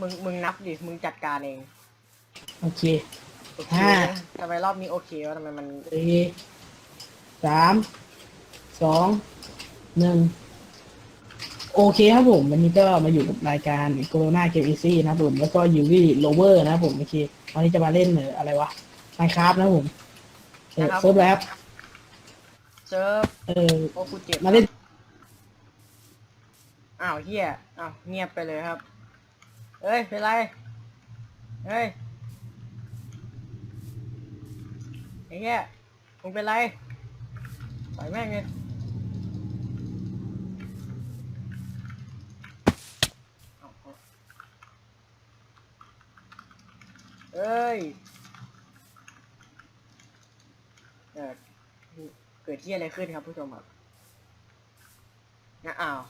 มึงมึงนับดิมึงจัดการเองโอเค โอเคห้า นะทำไมรอบนี้โอเควะทำไมมันสี่สามสองหนึ่งโอเคครับผม วันนี้ก็มาอยู่กับรายการโคโรนาเกมอีซี่นะครับผม แล้วก็ยูวี่โลเวอร์นะครับผมโอเควันนี้จะมาเล่นเอออะไรวะไมครับนะครับผมเออเซิร์ฟแล้วเซิร์ฟเออโอ้กูเจ็บมาเล่นอ้าวเฮียอ้าวเงียบไปเลยครับ เอ้ย เป็นไรเฮ้ยไอ้เฮียมึงเป็นไรปล่อยแม่งเลยเอ้ยเออเกิดที่อะไรขึ้นครับผู้ชมครับนะอ้าว